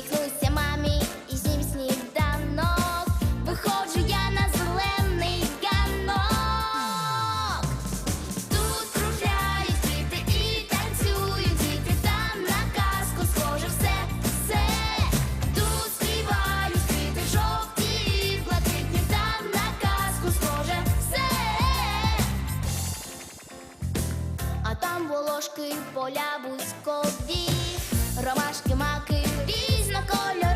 усміхнуся мамі і з'їм данок Виходжу я на зелений ганок. Тут кружляють діти і танцюють діти, там на казку схоже все, все. Тут співають квіти жовті і блакитні, там на казку схоже все. А там волошки поля бузькові. Ромашки, маки, color.